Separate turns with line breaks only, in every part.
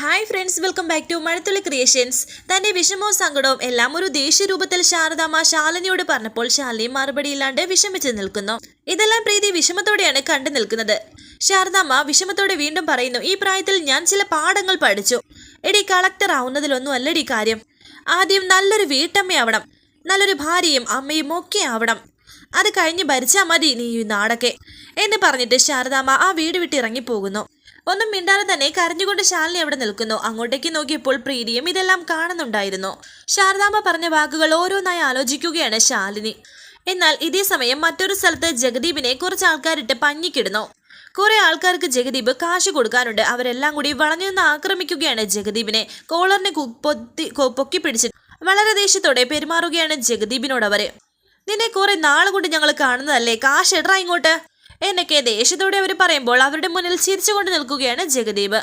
Hi friends welcome back to Mazhathulli creations തന്റെ വിഷമവും സങ്കടവും എല്ലാം ഒരു ദേഷ്യ രൂപത്തിൽ ശാരദാമ്മ ശാലിനിയോട് പറഞ്ഞപ്പോൾ ശാലിനി മറുപടിയില്ലാണ്ട് വിഷമിച്ച് നിൽക്കുന്നു. ഇതെല്ലാം പ്രീതി വിഷമത്തോടെയാണ് കണ്ടു നിൽക്കുന്നത്. ശാരദാമ്മ വിഷമത്തോടെ വീണ്ടും പറയുന്നു ഈ പ്രായത്തിൽ ഞാൻ ചില പാഠങ്ങൾ പഠിച്ചു. എടി കളക്ടർ ആവുന്നതിലൊന്നും അല്ലടി കാര്യം. ആദ്യം നല്ലൊരു വീട്ടമ്മയാവണം. നല്ലൊരു ഭാര്യയും അമ്മയും ഒക്കെ ആവണം. അത് കഴിഞ്ഞ് ഭരിച്ചാൽ മതി നീ ഈ നാടൊക്കെ. എന്ന് പറഞ്ഞിട്ട് ശാരദാമ്മ ആ വീട് വിട്ട് ഇറങ്ങിപ്പോകുന്നു. ഒന്നും മിണ്ടാതെ തന്നെ കരഞ്ഞുകൊണ്ട് ശാലിനി അവിടെ നിൽക്കുന്നു. അങ്ങോട്ടേക്ക് നോക്കിയപ്പോൾ പ്രീതിയും ഇതെല്ലാം കാണുന്നുണ്ടായിരുന്നു. ശാരദാമ്മ പറഞ്ഞ വാക്കുകൾ ഓരോന്നായി ആലോചിക്കുകയാണ് ശാലിനി. എന്നാൽ ഇതേ സമയം മറ്റൊരു സ്ഥലത്ത് ജഗദീപിനെ കുറച്ച് ആൾക്കാരിട്ട് പഞ്ഞിക്കിടുന്നു. കുറെ ആൾക്കാർക്ക് ജഗദീപ് കാശ് കൊടുക്കാനുണ്ട്. അവരെല്ലാം കൂടി വളഞ്ഞു നിന്ന് ആക്രമിക്കുകയാണ് ജഗദീപിനെ. കോളറിനെ പൊത്തി പൊക്കി പിടിച്ച് വളരെ ദേഷ്യത്തോടെ പെരുമാറുകയാണ് ജഗദീപിനോട് അവർ. നിന്നെ കുറെ നാളുകൊണ്ട് ഞങ്ങൾ കാണുന്നതല്ലേ? കാശ് ഇടറ ഇങ്ങോട്ട്. എന്നൊക്കെ ദേഷ്യത്തോടെ അവർ പറയുമ്പോൾ അവരുടെ മുന്നിൽ ചിരിച്ചുകൊണ്ട് നിൽക്കുകയാണ് ജഗദീപ്.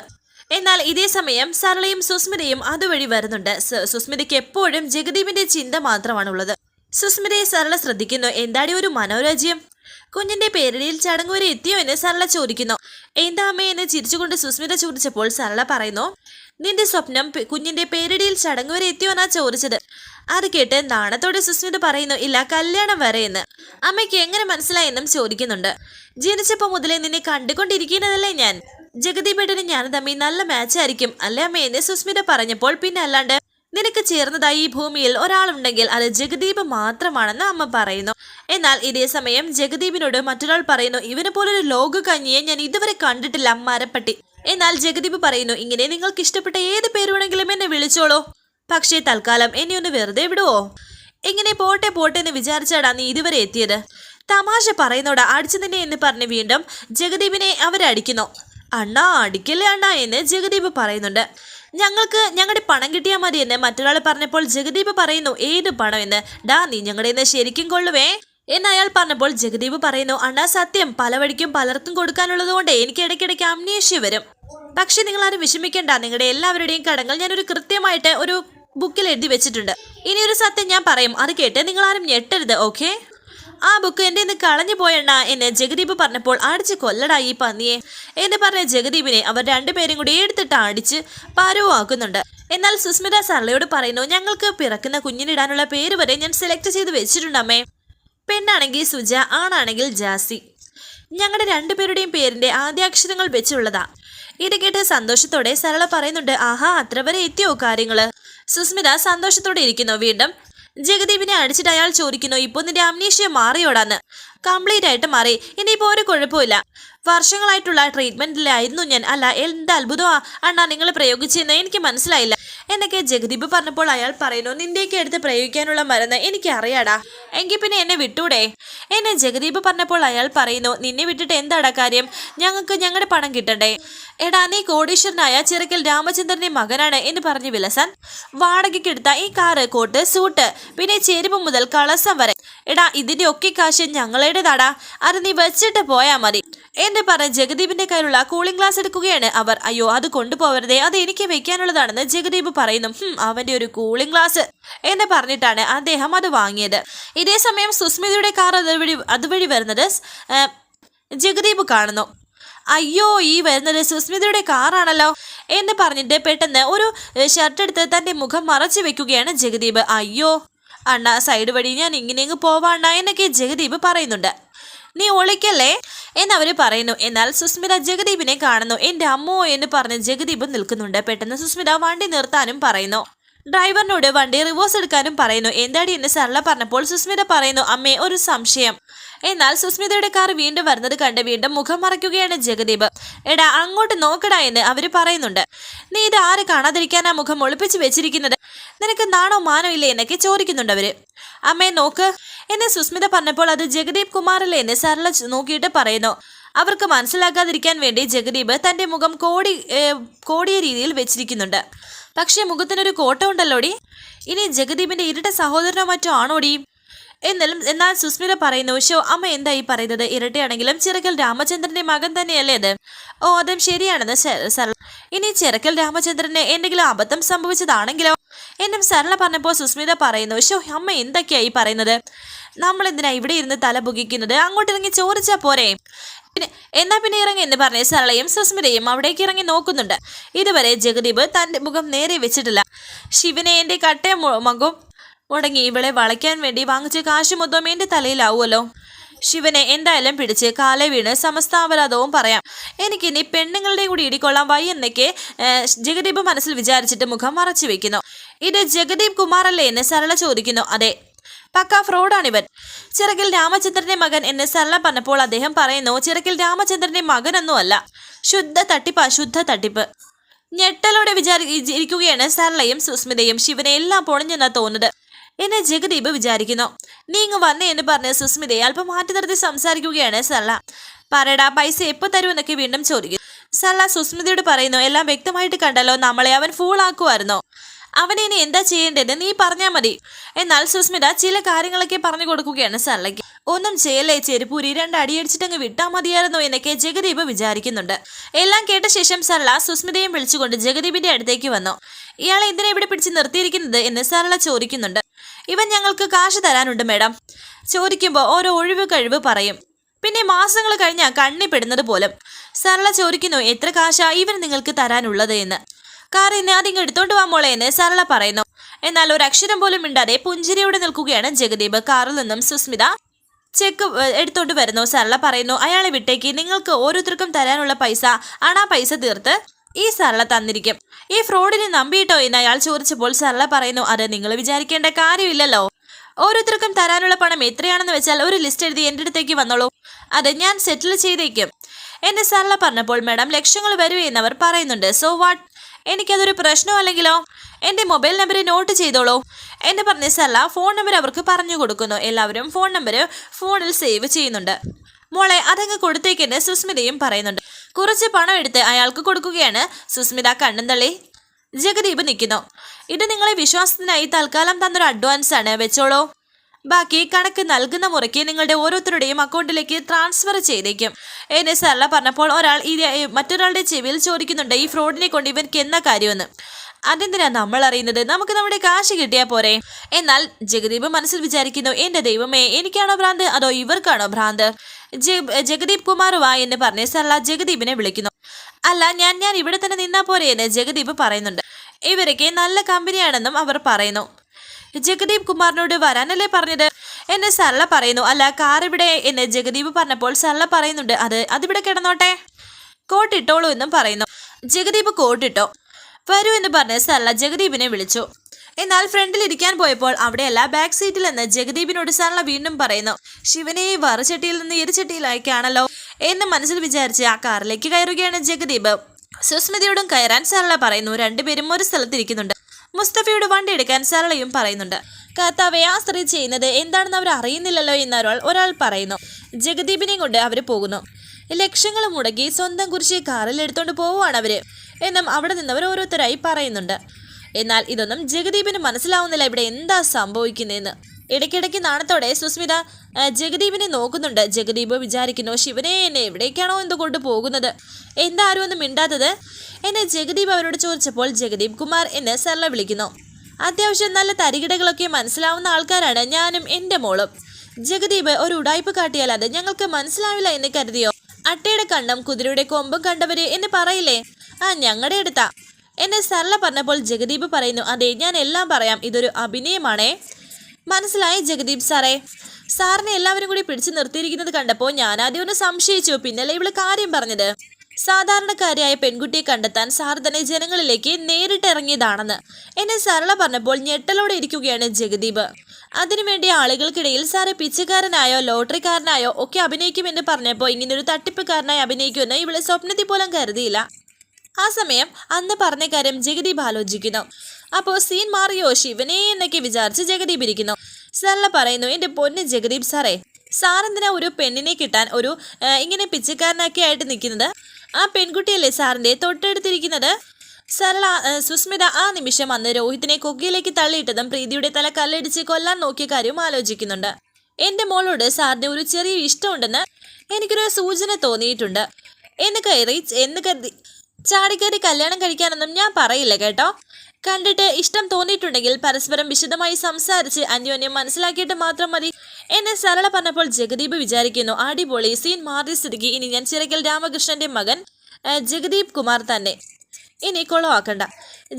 എന്നാൽ ഇതേ സമയം സരളയും സുസ്മിതയും അതുവഴി വരുന്നുണ്ട്. സുസ്മിതയ്ക്ക് എപ്പോഴും ജഗദീപിന്റെ ചിന്ത മാത്രമാണുള്ളത്. സുസ്മിതയെ സരള ശ്രദ്ധിക്കുന്നു. എന്താടി ഒരു മനോരാജ്യം? കുഞ്ഞിന്റെ പേരടിയിൽ ചടങ്ങ് വരെ എത്തിയോ എന്ന് സരള ചോദിക്കുന്നു. എന്താ അമ്മയെന്ന് ചിരിച്ചുകൊണ്ട് സുസ്മിത ചോദിച്ചപ്പോൾ സരള പറയുന്നു നിന്റെ സ്വപ്നം കുഞ്ഞിന്റെ പേരിടിയിൽ ചടങ്ങ് വരെ എത്തിയോ എന്നാ ചോദിച്ചത്. അത് കേട്ട് നാണത്തോടെ സുസ്മിത പറയുന്നു ഇല്ല കല്യാണം വരെ എന്ന്. അമ്മയ്ക്ക് എങ്ങനെ മനസ്സിലായെന്നും ചോദിക്കുന്നുണ്ട്. ജനിച്ചപ്പോ മുതലേ നിന്നെ കണ്ടുകൊണ്ടിരിക്കുന്നതല്ലേ ഞാൻ. ജഗദീപേട്ടനും ഞാനും തമ്മിൽ നല്ല മാച്ച് ആയിരിക്കും അല്ലേ അമ്മ? എന്ന് സുസ്മിത പറഞ്ഞപ്പോൾ പിന്നെ അല്ലാണ്ട് നിനക്ക് ചേർന്നതായി ഈ ഭൂമിയിൽ ഒരാളുണ്ടെങ്കിൽ അത് ജഗദീപ് മാത്രമാണെന്ന് അമ്മ പറയുന്നു. എന്നാൽ ഇതേ സമയം ജഗദീപിനോട് മറ്റൊരാൾ പറയുന്നു ഇവനെ പോലൊരു ലോക കഞ്ഞിയെ ഞാൻ ഇതുവരെ കണ്ടിട്ടില്ല മരപ്പട്ടി എന്നാൽ ജഗദീപ് പറയുന്നു ഇങ്ങനെ നിങ്ങൾക്ക് ഇഷ്ടപ്പെട്ട ഏത് പേര് വേണമെങ്കിലും എന്നെ വിളിച്ചോളൂ. പക്ഷേ തൽക്കാലം എന്നെ ഒന്ന് വെറുതെ വിടുവോ? ഇങ്ങനെ പോട്ടെ പോട്ടെ എന്ന് വിചാരിച്ചാടാ നീ ഇതുവരെ എത്തിയത്. തമാശ പറയുന്നോടാ അടിച്ചു തന്നെ എന്ന് പറഞ്ഞ് വീണ്ടും ജഗദീപിനെ അവരടിക്കുന്നു അണ്ണാ അടിക്കല്ലേ അണ്ണാ എന്ന് ജഗദീപ് പറയുന്നുണ്ട്. ഞങ്ങൾക്ക് ഞങ്ങളുടെ പണം കിട്ടിയാൽ മതി എന്ന് മറ്റൊരാൾ പറഞ്ഞപ്പോൾ ജഗദീപ് പറയുന്നു ഏത് പണം എന്ന്? ഡാ നീ ഞങ്ങളുടെ ഇന്ന് ശരിക്കും കൊള്ളുവേ? എന്ന് അയാൾ പറഞ്ഞപ്പോൾ ജഗദീപ് പറയുന്നു അണ്ണാ സത്യം പല വഴിക്കും പലർക്കും കൊടുക്കാനുള്ളത് കൊണ്ട് എനിക്ക് ഇടയ്ക്കിടയ്ക്ക് അമ്നേഷ്യ വരും. പക്ഷെ നിങ്ങൾ ആരും വിഷമിക്കേണ്ട. നിങ്ങളുടെ എല്ലാവരുടെയും കടങ്ങൾ ഞാനൊരു കൃത്യമായിട്ട് ഒരു ബുക്കിൽ എഴുതി വെച്ചിട്ടുണ്ട്. ഇനി ഒരു സത്യം ഞാൻ പറയും. അത് കേട്ട് നിങ്ങൾ ആരും ഞെട്ടരുത് ഓക്കെ? ആ ബുക്ക് എന്റെ ഇന്ന് കളഞ്ഞു പോയണ്ണ എന്ന് ജഗദീപ് പറഞ്ഞപ്പോൾ അടിച്ച് കൊല്ലടാ ഈ പന്നിയെ എന്ന് പറഞ്ഞ ജഗദീപിനെ അവർ രണ്ടുപേരും കൂടി എടുത്തിട്ട് അടിച്ച് പരവുമാക്കുന്നുണ്ട് എന്നാൽ സുസ്മിത സർളയോട് പറയുന്നു ഞങ്ങൾക്ക് പിറക്കുന്ന കുഞ്ഞിനിടാനുള്ള പേര് വരെ ഞാൻ സെലക്ട് ചെയ്ത് വെച്ചിട്ടുണ്ടമ്മേ. പെണ്ണാണെങ്കിൽ സുജ ആണാണെങ്കിൽ ജാസി. ഞങ്ങളുടെ രണ്ടുപേരുടെയും പേരിന്റെ ആദ്യാക്ഷരങ്ങൾ വെച്ചുള്ളതാ. ഇത് കേട്ട് സന്തോഷത്തോടെ സരള പറയുന്നുണ്ട് ആഹാ അത്ര വരെ എത്തിയോ കാര്യങ്ങൾ? സുസ്മിത സന്തോഷത്തോടെ ഇരിക്കുന്നു. വീണ്ടും ജഗദീപിനെ അടിച്ചിട്ട് അയാൾ ചോദിക്കുന്നു ഇപ്പൊ നിന്റെ അമ്നീഷ്യ മാറിയോടാന്ന്? കംപ്ലീറ്റ് ആയിട്ട് മാറി. ഇനിയിപ്പോ ഒരു കുഴപ്പമില്ല വർഷങ്ങളായിട്ടുള്ള ട്രീറ്റ്മെന്റിലായിരുന്നു ഞാൻ. അല്ല എന്ത് അത്ഭുതമാ. അണ്ണാ നിങ്ങൾ പ്രയോഗിച്ചെന്ന് എനിക്ക് മനസ്സിലായില്ല. എന്നൊക്കെ ജഗദീപ് പറഞ്ഞപ്പോൾ അയാൾ പറയുന്നു നിന്റെയൊക്കെ എടുത്ത് പ്രയോഗിക്കാനുള്ള മരുന്ന് എനിക്ക് അറിയാടാ എങ്കിൽ പിന്നെ എന്നെ വിട്ടൂടെ? എന്നെ ജഗദീപ് പറഞ്ഞപ്പോൾ അയാൾ പറയുന്നു നിന്നെ വിട്ടിട്ട് എന്താടാ കാര്യം? ഞങ്ങൾക്ക് ഞങ്ങളുടെ പണം കിട്ടണ്ടേ? എടാ നീ കോടീശ്വരനായ ചിറക്കൽ രാമചന്ദ്രന്റെ മകനാണ് എന്ന് പറഞ്ഞു വിലസൻ വാടകയ്ക്ക് എടുത്ത ഈ കാറ് കോട്ട് സൂട്ട് പിന്നെ ചെരുപ്പ് മുതൽ കളസം വരെ. എടാ ഇതിന്റെ ഒക്കെ കാശ് ഞങ്ങളുടേതാടാ. അത് നീ വെച്ചിട്ട് പോയാ മതി. എന്ന് പറഞ്ഞ് ജഗദീപിന്റെ കയ്യിലുള്ള കൂളിംഗ് ഗ്ലാസ് എടുക്കുകയാണ് അവർ. അയ്യോ അത് കൊണ്ടുപോകരുതേ അത് എനിക്ക് വെക്കാനുള്ളതാണെന്ന് ജഗദീപ് പറയുന്നു. "ഹും, അവന്റെ ഒരു കൂളിംഗ് ഗ്ലാസ് എന്ന് പറഞ്ഞിട്ടാണ് അദ്ദേഹം അത് വാങ്ങിയത്. ഇതേ സമയം സുസ്മിതയുടെ കാർ അതുവഴി അതുവഴി വരുന്നത് ജഗദീപ് കാണുന്നു. അയ്യോ ഈ വരുന്നത് സുസ്മിതയുടെ കാറാണല്ലോ എന്ന് പറഞ്ഞിട്ട് പെട്ടെന്ന് ഒരു ഷർട്ട് എടുത്ത് തന്റെ മുഖം മറച്ചു വെക്കുകയാണ് ജഗദീപ്. അയ്യോ അണ്ണ സൈഡ് വഴി ഞാൻ ഇങ്ങനെയങ്ങ് പോവാണ്ട എന്നൊക്കെ ജഗദീപ് പറയുന്നുണ്ട്. നീ ഒളിക്കല്ലേ? എന്നവര് പറയുന്നു എന്നാൽ സുസ്മിത ജഗദീപിനെ കാണുന്നു. എന്റെ അമ്മോ എന്ന് പറഞ്ഞ് ജഗദീപ് നിൽക്കുന്നുണ്ട്. പെട്ടെന്ന് സുസ്മിത വണ്ടി നിർത്താനും പറയുന്നു. ഡ്രൈവറിനോട് വണ്ടി റിവേഴ്സ് എടുക്കാനും പറയുന്നു. എന്താടി എന്ന് സരള പറഞ്ഞപ്പോൾ സുസ്മിത പറയുന്നു അമ്മേ ഒരു സംശയം. എന്നാൽ സുസ്മിതയുടെ കാർ വീണ്ടും വരുന്നത് കണ്ട് വീണ്ടും മുഖം മറയ്ക്കുകയാണ് ജഗദീപ്. എടാ അങ്ങോട്ട് നോക്കടാ എന്ന് അവർ പറയുന്നുണ്ട്. നീ ഇത് ആര് കാണാതിരിക്കാനാ മുഖം ഒളിപ്പിച്ചു വെച്ചിരിക്കുന്നത്? നിനക്ക് നാണോ മാനോ ഇല്ലേ? എന്നൊക്കെ ചോദിക്കുന്നുണ്ട് അവർ. അമ്മേ നോക്ക്. എന്ന് സുസ്മിത പറഞ്ഞപ്പോൾ അത് ജഗദീപ് കുമാറല്ലേ എന്ന് സരള നോക്കിയിട്ട് പറയുന്നു. അവർക്ക് മനസ്സിലാക്കാതിരിക്കാൻ വേണ്ടി ജഗദീപ് തന്റെ മുഖം കോടി കോടിയ രീതിയിൽ വെച്ചിരിക്കുന്നുണ്ട്. പക്ഷേ മുഖത്തിനൊരു കോട്ട ഉണ്ടല്ലോടി? ഇനി ജഗദീപിന്റെ ഇരട്ട സഹോദരനോ മറ്റോ ആണോടി? എന്നാലും എന്നാൽ സുസ്മിത പറയുന്നു ഷോ അമ്മ എന്താ ഈ പറയുന്നത്? ഇരട്ടയാണെങ്കിലും ചിറക്കൽ രാമചന്ദ്രന്റെ മകൻ തന്നെയല്ലേ അത് ഓ അതും ശരിയാണെന്ന് ഇനി ചിറക്കൽ രാമചന്ദ്രന് എന്തെങ്കിലും അബദ്ധം സംഭവിച്ചതാണെങ്കിലോ? എന്നും സരള പറഞ്ഞപ്പോൾ സുസ്മിത പറയുന്നു ഷോ അമ്മ എന്തൊക്കെയായി പറയുന്നത്? നമ്മൾ എന്തിനാ ഇവിടെ ഇരുന്ന് തല പുകിക്കുന്നത് അങ്ങോട്ട് ഇറങ്ങി ചോദിച്ചാ പോരെ? പിന്നെ എന്നാ പിന്നെ ഇറങ്ങി എന്ന് പറഞ്ഞ് സരളയും സുസ്മിതയും അവിടേക്ക് ഇറങ്ങി നോക്കുന്നുണ്ട്. ഇതുവരെ ജഗദീപ് തന്റെ മുഖം നേരെ വെച്ചിട്ടില്ല. ശിവനെ എന്റെ കട്ടയ മുഖം മുടങ്ങി ഇവളെ വളയ്ക്കാൻ വേണ്ടി വാങ്ങിച്ച കാശ് മൊത്തം തലയിലാവുമല്ലോ ശിവനെ എന്തായാലും പിടിച്ച് കാലെ വീണ് സമസ്താപരാധവും പറയാം. എനിക്കിനി പെണ്ണുങ്ങളുടെ കൂടി ഇടിക്കൊള്ളാൻ വയ്യെന്നൊക്കെ എന്നൊക്കെ ജഗദീപ് മനസ്സിൽ വിചാരിച്ചിട്ട് മുഖം മറച്ചു വെക്കുന്നു. ഇത് ജഗദീപ് കുമാറല്ലേ എന്ന് സരള ചോദിക്കുന്നു. അതെ. പക്ക ഫ്രോഡാണിവൻ. ചിറകിൽ രാമചന്ദ്രന്റെ മകൻ എന്ന് സരള പറഞ്ഞപ്പോൾ അദ്ദേഹം പറയുന്നു ചിറകിൽ രാമചന്ദ്രന്റെ മകനൊന്നുമല്ല ശുദ്ധ തട്ടിപ്പ് അശുദ്ധ തട്ടിപ്പ്. ഞെട്ടലോടെ വിചാരി ഇരിക്കുകയാണ് സരളയും സുസ്മിതയും. ശിവനെ എല്ലാം പൊളിഞ്ഞെന്നാ തോന്നുന്നത്. എന്നെ ജഗദീപ് വിചാരിക്കുന്നു. നീ ഇങ്ങ് വന്നേ എന്ന് പറഞ്ഞ് സുസ്മിതയെ അല്പം മാറ്റി നിർത്തി സംസാരിക്കുകയാണ് സല്ല. പറയടാ പൈസ എപ്പോ തരുമെന്നൊക്കെ വീണ്ടും ചോദിക്കും സല്ല സുസ്മിതയോട് പറയുന്നു എല്ലാം വ്യക്തമായിട്ട് കണ്ടല്ലോ നമ്മളെ അവൻ ഫൂൾ ആക്കുമായിരുന്നു. അവനെ ഇനി എന്താ ചെയ്യേണ്ടത്? നീ പറഞ്ഞാൽ മതി. എന്നാൽ സുസ്മിത ചില കാര്യങ്ങളൊക്കെ പറഞ്ഞു കൊടുക്കുകയാണ് സല്ലയ്ക്ക്. ഒന്നും ചെയ്യല്ലേ ചെരുപ്പൂരി? രണ്ട് അടിയടിച്ചിട്ടങ്ങ് വിട്ടാൽ മതിയായിരുന്നോ എന്നൊക്കെ ജഗദീപ് വിചാരിക്കുന്നുണ്ട്. എല്ലാം കേട്ട ശേഷം സല്ല സുസ്മിതയും വിളിച്ചുകൊണ്ട് ജഗദീപിന്റെ അടുത്തേക്ക് വന്നു. ഇയാളെ എന്തിനാ ഇവിടെ പിടിച്ച് നിർത്തിയിരിക്കുന്നത്? എന്ന് സല്ല ചോദിക്കുന്നുണ്ട്. ഇവൻ ഞങ്ങൾക്ക് കാശ് തരാനുണ്ട് മേഡം. ചോദിക്കുമ്പോൾ ഓരോ ഒഴിവ് കഴിവ് പറയും. പിന്നെ മാസങ്ങൾ കഴിഞ്ഞാൽ കണ്ണിപ്പെടുന്നത് പോലും. സരള ചോദിക്കുന്നു എത്ര കാശാ ഇവൻ നിങ്ങൾക്ക് തരാനുള്ളത് എന്ന്? കാറിൽ നിന്ന് അതിങ്ങ് എടുത്തോണ്ട് വാ മോളെ എന്ന് സരള പറയുന്നു. എന്നാൽ ഒരു അക്ഷരം പോലും മിണ്ടാതെ പുഞ്ചിരിയോടെ നിൽക്കുകയാണ് ജഗദീപ്. കാറിൽ നിന്നും സുസ്മിത ചെക്ക് എടുത്തോണ്ട് വരുന്നു. സരള പറയുന്നു അയാളെ വിട്ടേക്ക്. നിങ്ങൾക്ക് ഓരോരുത്തർക്കും തരാനുള്ള പൈസ. അണാ പൈസ തീർത്ത് ഈ സരള തന്നിരിക്കും. ഈ ഫ്രോഡിനെ നമ്പിയിട്ടോ എന്ന് അയാൾ ചോദിച്ചപ്പോൾ സരള പറയുന്നു അത് നിങ്ങൾ വിചാരിക്കേണ്ട കാര്യമില്ലല്ലോ. ഓരോരുത്തർക്കും തരാനുള്ള പണം എത്രയാണെന്ന് വെച്ചാൽ ഒരു ലിസ്റ്റ് എഴുതി എന്റെ അടുത്തേക്ക് വന്നോളൂ. അത് ഞാൻ സെറ്റിൽ ചെയ്തേക്കും. എന്നെ സരള പറഞ്ഞപ്പോൾ മാഡം ലക്ഷങ്ങൾ വരൂ എന്നവർ പറയുന്നുണ്ട്. സോ വാട്ട് എനിക്കതൊരു പ്രശ്നമല്ലെങ്കിലോ എന്റെ മൊബൈൽ നമ്പർ നോട്ട് ചെയ്തോളൂ. എന്നെ പറഞ്ഞ സരള ഫോൺ നമ്പർ അവർക്ക് പറഞ്ഞു കൊടുക്കുന്നു. എല്ലാവരും ഫോൺ നമ്പർ ഫോണിൽ സേവ് ചെയ്യുന്നുണ്ട്. മോളെ അതങ്ങ് കൊടുത്തേക്കെന്ന് സുസ്മിതയും പറയുന്നുണ്ട്. കുറച്ച് പണം എടുത്ത് അയാൾക്ക് കൊടുക്കുകയാണ്. സുസ്മിത കണ്ണന്തള്ളി ജഗദീപ് നിൽക്കുന്നു. ഇത് നിങ്ങളെ വിശ്വാസത്തിനായി തൽക്കാലം തന്നൊരു അഡ്വാൻസ് ആണ്. വെച്ചോളൂ. ബാക്കി കണക്ക് നൽകുന്ന മുറയ്ക്ക് നിങ്ങളുടെ ഓരോരുത്തരുടെയും അക്കൗണ്ടിലേക്ക് ട്രാൻസ്ഫർ ചെയ്തേക്കും. എന്നെ സർല പറഞ്ഞപ്പോൾ ഒരാൾ ഈ മറ്റൊരാളുടെ ചെവിയിൽ ചോദിക്കുന്നുണ്ട് ഈ ഫ്രോഡിനെ കൊണ്ട് ഇവർക്ക് എന്ന കാര്യമെന്ന്? അതെന്തിനാ നമ്മൾ അറിയുന്നത്? നമുക്ക് നമ്മുടെ കാശ് കിട്ടിയാൽ പോരെ. എന്നാൽ ജഗദീപ് മനസ്സിൽ വിചാരിക്കുന്നു എന്റെ ദൈവമേ എനിക്കാണോ ഭ്രാന്ത്? അതോ ഇവർക്കാണോ ഭ്രാന്ത്? ജഗദീപ് കുമാർ വാ എന്ന് പറഞ്ഞ് സല്ല ജഗദീപിനെ വിളിക്കുന്നു. അല്ല ഞാൻ ഞാൻ ഇവിടെ തന്നെ നിന്നാ പോരെ എന്ന് ജഗദീപ് പറയുന്നുണ്ട്. ഇവരൊക്കെ നല്ല കമ്പനിയാണെന്നും അവർ പറയുന്നു. ജഗദീപ് കുമാറിനോട് വരാനല്ലേ പറഞ്ഞത്? എന്നെ സല്ല പറയുന്നു. അല്ല കാർ ഇവിടെ എന്ന് ജഗദീപ് പറഞ്ഞപ്പോൾ സല്ല പറയുന്നുണ്ട് അത് അതിവിടെ കിടന്നോട്ടെ? കോട്ടിട്ടോളൂ എന്നും പറയുന്നു. ജഗദീപ് കോട്ടിട്ടോ. വരൂ എന്ന് പറഞ്ഞ് സല്ല ജഗദീപിനെ വിളിച്ചു. എന്നാൽ ഫ്രണ്ടിൽ ഇരിക്കാൻ പോയപ്പോൾ അവിടെയല്ല ബാക്ക് സീറ്റിൽ നിന്ന് ജഗദീപിനോട് സരള വീണ്ടും പറയുന്നു ശിവനെ ഈ വറുചട്ടിയിൽ നിന്ന് ഇരുചട്ടിയിലേക്കാണല്ലോ എന്ന് മനസ്സിൽ വിചാരിച്ച് ആ കാറിലേക്ക് കയറുകയാണ് ജഗദീപ്. സുസ്മിതയോടും കയറാൻ സരള പറയുന്നു രണ്ടുപേരും ഒരു സ്ഥലത്തിരിക്കുന്നുണ്ട് മുസ്തഫയോട് വണ്ടി എടുക്കാൻ സരളയും പറയുന്നുണ്ട്. കർത്താവെ ആ സ്ത്രീ ചെയ്യുന്നത് എന്താണെന്ന് അവർ അറിയുന്നില്ലല്ലോ എന്നൊരാൾ ഒരാൾ പറയുന്നു. ജഗദീപിനെയും കൊണ്ട് അവർ പോകുന്നു. ലക്ഷങ്ങൾ മുടക്കി സ്വന്തം കുറിച്ച് കാറിൽ എടുത്തോണ്ട് പോവുകയാണ് അവർ എന്നും അവിടെ നിന്നവർ ഓരോരുത്തരായി പറയുന്നുണ്ട്. എന്നാൽ ഇതൊന്നും ജഗദീപിന് മനസ്സിലാവുന്നില്ല. ഇവിടെ എന്താ സംഭവിക്കുന്നതെന്ന്. ഇടയ്ക്കിടയ്ക്ക് നാണത്തോടെ സുസ്മിത ജഗദീപിനെ നോക്കുന്നുണ്ട്. ജഗദീപ് വിചാരിക്കുന്നു ശിവനെ എന്നെ എവിടേക്കാണോ എന്തുകൊണ്ട് പോകുന്നത്? എന്താരും ഒന്നും മിണ്ടാത്തത്? എന്നെ ജഗദീപ് അവരോട് ചോദിച്ചപ്പോൾ ജഗദീപ് കുമാർ എന്നെ സരള വിളിക്കുന്നു. അത്യാവശ്യം നല്ല തരികിടകളൊക്കെ മനസ്സിലാവുന്ന ആൾക്കാരാണ് ഞാനും എന്റെ മോളും. ജഗദീപ് ഒരു ഉടായ്പ കാട്ടിയാൽ അത് ഞങ്ങൾക്ക് മനസ്സിലാവില്ല എന്ന് കരുതിയോ? അട്ടയുടെ കണ്ണും കുതിരയുടെ കൊമ്പും കണ്ടവര് എന്ന് പറയില്ലേ? ആ ഞങ്ങളുടെ അടുത്താ. എന്നെ സരള പറഞ്ഞപ്പോൾ ജഗദീപ് പറയുന്നു അതെ ഞാൻ എല്ലാം പറയാം. ഇതൊരു അഭിനയമാണേ. മനസ്സിലായി ജഗദീപ് സാറേ. സാറിനെ എല്ലാവരും കൂടി പിടിച്ചു നിർത്തിയിരിക്കുന്നത് കണ്ടപ്പോൾ ഞാൻ ആദ്യം ഒന്ന് സംശയിച്ചു. പിന്നല്ലേ ഇവൾ കാര്യം പറഞ്ഞത്? സാധാരണക്കാരിയായ പെൺകുട്ടിയെ കണ്ടെത്താൻ സാർ തന്നെ ജനങ്ങളിലേക്ക് നേരിട്ട് ഇറങ്ങിയതാണെന്ന്. എന്നെ സരള പറഞ്ഞപ്പോൾ ഞെട്ടലോടെ ഇരിക്കുകയാണ് ജഗദീപ്. അതിനുവേണ്ടി ആളുകൾക്കിടയിൽ സാറ് പിച്ചക്കാരനായോ ലോട്ടറിക്കാരനായോ ഒക്കെ അഭിനയിക്കുമെന്ന് പറഞ്ഞപ്പോൾ ഇങ്ങനൊരു തട്ടിപ്പുകാരനായി അഭിനയിക്കുമെന്ന് ഇവളെ സ്വപ്നത്തിൽ പോലും കരുതിയില്ല. ആ സമയം അന്ന് പറഞ്ഞ കാര്യം ജഗദീപ് ആലോചിക്കുന്നു. അപ്പോൾ സീൻ മാറിയോ ശിവനെ എന്നൊക്കെ വിചാരിച്ച് ജഗദീപ് ഇരിക്കുന്നു. സരള പറയുന്നു എന്റെ പൊന്ന് ജഗദീപ് സാറേ സാർ എന്തിനാ ഒരു പെണ്ണിനെ കിട്ടാൻ ഒരു ഇങ്ങനെ പിച്ചക്കാരനൊക്കെ ആയിട്ട് നിൽക്കുന്നത്? ആ പെൺകുട്ടിയല്ലേ സാറിന്റെ തൊട്ടടുത്തിരിക്കുന്നത്? സരള സുസ്മിത ആ നിമിഷം അന്ന് രോഹിത്തിനെ കൊക്കിയിലേക്ക് തള്ളിയിട്ടതും പ്രീതിയുടെ തല കല്ലടിച്ച് കൊല്ലാൻ നോക്കിയ കാര്യവും ആലോചിക്കുന്നുണ്ട്. എന്റെ മോളോട് സാറിന് ഒരു ചെറിയ ഇഷ്ടമുണ്ടെന്ന് എനിക്കൊരു സൂചന തോന്നിയിട്ടുണ്ട്. എന്ന് കയറി എന്ന് കരുതി ചാടിക്കയറി കല്യാണം കഴിക്കാനൊന്നും ഞാൻ പറയില്ല കേട്ടോ. കണ്ടിട്ട് ഇഷ്ടം തോന്നിയിട്ടുണ്ടെങ്കിൽ പരസ്പരം വിശദമായി സംസാരിച്ച് അന്യോന്യം മനസ്സിലാക്കിയിട്ട് മാത്രം മതി. എന്നെ സരള പറഞ്ഞപ്പോൾ ജഗദീപ് വിചാരിക്കുന്നു അടിപൊളി സീൻ മാറിയ സ്ഥിതിക്ക്. ഇനി ഞാൻ ചിറക്കൽ രാമകൃഷ്ണന്റെ മകൻ ജഗദീപ് കുമാർ തന്നെ. ഇനി കൊളവാക്കണ്ട.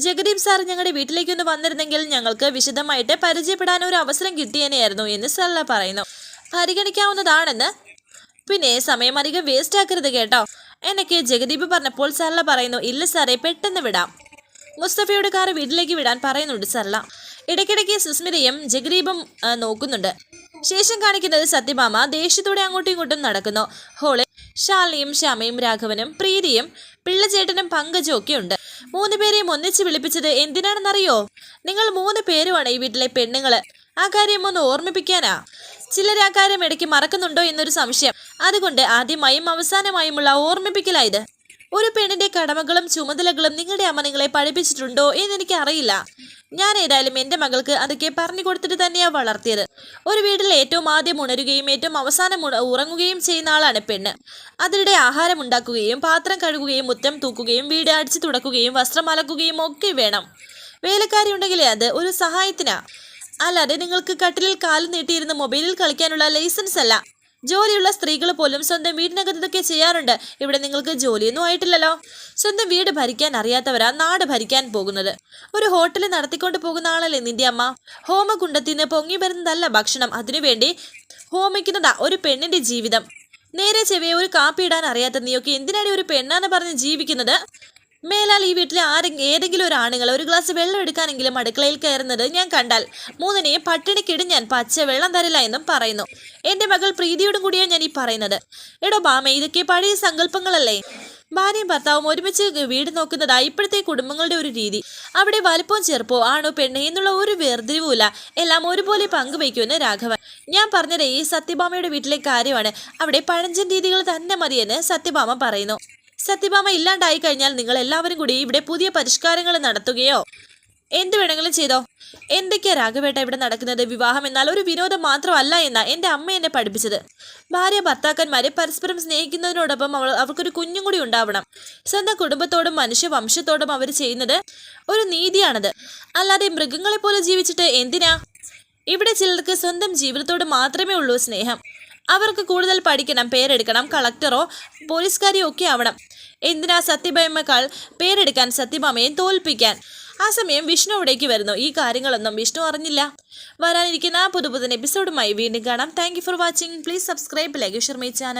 ജഗദീപ് സാർ ഞങ്ങളുടെ വീട്ടിലേക്കൊന്ന് വന്നിരുന്നെങ്കിൽ ഞങ്ങൾക്ക് വിശദമായിട്ട് പരിചയപ്പെടാൻ ഒരു അവസരം കിട്ടിയേനെയായിരുന്നു എന്ന് സരള പറയുന്നു. പരിഗണിക്കാവുന്നതാണെന്ന്. പിന്നെ സമയം അധികം വേസ്റ്റ് ആക്കരുത് കേട്ടോ. എനിക്ക് ജഗദീപ് പറഞ്ഞപ്പോൾ സർല പറയുന്നു ഇല്ല സാറേ പെട്ടെന്ന് വിടാം. മുസ്തഫയുടെ കാർ വീട്ടിലേക്ക് വിടാൻ പറയുന്നുണ്ട് സർല ഇടയ്ക്കിടയ്ക്ക് സുസ്മിതയും ജഗദീപും നോക്കുന്നുണ്ട്. ശേഷം കാണിക്കുന്നത് സത്യഭാമ ദേഷ്യത്തോടെ അങ്ങോട്ടും ഇങ്ങോട്ടും നടക്കുന്നു. ഹോളിൽ ശാലിനിയും ശ്യാമയും രാഘവനും പ്രീതിയും പിള്ളചേട്ടനും പങ്കജും ഒക്കെ ഉണ്ട്. മൂന്ന് പേരെയും ഒന്നിച്ച് വിളിപ്പിച്ചത് എന്തിനാണെന്നറിയോ? നിങ്ങൾ മൂന്ന് പേരുമാണ് ഈ വീട്ടിലെ പെണ്ണുങ്ങൾ. ആ കാര്യം ഒന്ന് ഓർമ്മിപ്പിക്കാനാ. ചിലർ ആ കാര്യം ഇടയ്ക്ക് മറക്കുന്നുണ്ടോ എന്നൊരു സംശയം. അതുകൊണ്ട് ആദ്യമായും അവസാനമായുമുള്ള ഓർമ്മിപ്പിക്കലായത് ഒരു പെണ്ണിന്റെ കടമകളും ചുമതലകളും നിങ്ങളുടെ അമ്മ നിങ്ങളെ പഠിപ്പിച്ചിട്ടുണ്ടോ എന്ന് എനിക്ക് അറിയില്ല ഞാൻ ഏതായാലും എന്റെ മകൾക്ക് അതൊക്കെ പറഞ്ഞു കൊടുത്തിട്ട് തന്നെയാണ് വളർത്തിയത്. ഒരു വീട്ടിൽ ഏറ്റവും ആദ്യം ഉണരുകയും ഏറ്റവും അവസാനം ഉറങ്ങുകയും ചെയ്യുന്ന ആളാണ് പെണ്ണ്. അതിനിടെ ആഹാരം ഉണ്ടാക്കുകയും പാത്രം കഴുകുകയും മുറ്റം തൂക്കുകയും വീട് അടിച്ചു തുടക്കുകയും വസ്ത്രം അലക്കുകയും ഒക്കെ വേണം. വേലക്കാരി ഉണ്ടെങ്കിലേ അത് ഒരു സഹായത്തിനാ. അല്ലാതെ നിങ്ങൾക്ക് കട്ടിലിൽ കാൽ നീട്ടിയിരുന്ന് മൊബൈലിൽ കളിക്കാനുള്ള ലൈസൻസ് അല്ല. ജോലിയുള്ള സ്ത്രീകൾ പോലും സ്വന്തം വീടിനകത്ത് ഇതൊക്കെ ചെയ്യാറുണ്ട്. ഇവിടെ നിങ്ങൾക്ക് ജോലിയൊന്നും ആയിട്ടില്ലല്ലോ. സ്വന്തം വീട് ഭരിക്കാൻ അറിയാത്തവരാ നാട് ഭരിക്കാൻ പോകുന്നത്. ഒരു ഹോട്ടൽ നടത്തിക്കൊണ്ട് പോകുന്ന ആളല്ലേ നിന്റെ അമ്മ? ഹോമകുണ്ടത്തിൽ നിന്ന് പൊങ്ങി വരുന്നതല്ല ഭക്ഷണം. അതിനുവേണ്ടി ഹോമിക്കുന്നതാ ഒരു പെണ്ണിന്റെ ജീവിതം. നേരെ ചെവിയെ ഒരു കാപ്പി ഇടാൻ അറിയാത്ത നീയൊക്കെ എന്തിനാണ് ഒരു പെണ്ണാന്ന് പറഞ്ഞ് ജീവിക്കുന്നത്? മേലാൽ ഈ വീട്ടിലെ ആരെങ്കിലും ഏതെങ്കിലും ഒരു ആണുങ്ങൾ ഒരു ഗ്ലാസ് വെള്ളം എടുക്കാനെങ്കിലും അടുക്കളയിൽ കയറുന്നത് ഞാൻ കണ്ടാൽ മൂന്നിനെ പട്ടിണിക്കിടും ഞാൻ പച്ച വെള്ളം തരില്ല എന്നും പറയുന്നു. എന്റെ മകൾ പ്രീതിയോടും കൂടിയാണ് ഞാൻ ഈ പറയുന്നത്. എടോ ബാമ ഇതൊക്കെ പഴയ സങ്കല്പങ്ങളല്ലേ? ഭാര്യയും ഭർത്താവും ഒരുമിച്ച് വീട് നോക്കുന്നതാ ഇപ്പോഴത്തെ കുടുംബങ്ങളുടെ ഒരു രീതി. അവിടെ വലിപ്പവും ചെറുപ്പോ ആണോ പെണ്ണ് എന്നുള്ള ഒരു വേർതിരിവുമില്ല. എല്ലാം ഒരുപോലെ പങ്കുവയ്ക്കുമെന്ന് രാഘവൻ. ഞാൻ പറഞ്ഞത് ഈ സത്യഭാമയുടെ വീട്ടിലെ കാര്യമാണ്. അവിടെ പഴഞ്ചൻ രീതികൾ തന്നെ മതിയെന്ന് സത്യഭാമ പറയുന്നു. സത്യഭാമ ഇല്ലാണ്ടായി കഴിഞ്ഞാൽ നിങ്ങൾ എല്ലാവരും കൂടി ഇവിടെ പുതിയ പരിഷ്കാരങ്ങൾ നടത്തുകയോ? എന്ത് വേണമെങ്കിലും ചെയ്തോ? എന്തൊക്കെയാ രാഘവേട്ട ഇവിടെ നടക്കുന്നത്? വിവാഹം എന്നാൽ ഒരു വിനോദം മാത്രമല്ല എന്ന എന്റെ അമ്മ എന്നെ പഠിപ്പിച്ചത്. ഭാര്യ ഭർത്താക്കന്മാരെ പരസ്പരം സ്നേഹിക്കുന്നതിനോടൊപ്പം അവൾ അവർക്കൊരു കുഞ്ഞും കൂടി ഉണ്ടാവണം. സ്വന്തം കുടുംബത്തോടും മനുഷ്യ വംശത്തോടും അവർ ചെയ്യുന്നത് ഒരു നീതിയാണത്. അല്ലാതെ മൃഗങ്ങളെ പോലെ ജീവിച്ചിട്ട് എന്തിനാ? ഇവിടെ ചിലർക്ക് സ്വന്തം ജീവിതത്തോട് മാത്രമേ ഉള്ളൂ സ്നേഹം. അവർക്ക് കൂടുതൽ പഠിക്കണം പേരെടുക്കണം കളക്ടറോ പോലീസുകാരിയോ ഒക്കെ ആവണം. എന്തിനാ സത്യഭാമയേക്കാൾ പേരെടുക്കാൻ സത്യഭാമയെ തോൽപ്പിക്കാൻ? ആ സമയം വിഷ്ണു അവിടേക്ക് വരുന്നു. ഈ കാര്യങ്ങളൊന്നും വിഷ്ണു അറിഞ്ഞില്ല. വരാനിരിക്കുന്ന പുതുപുതൻ എപ്പിസോഡുമായി വീണ്ടും കാണാം. Thank for watching please subscribe like Sharmi channel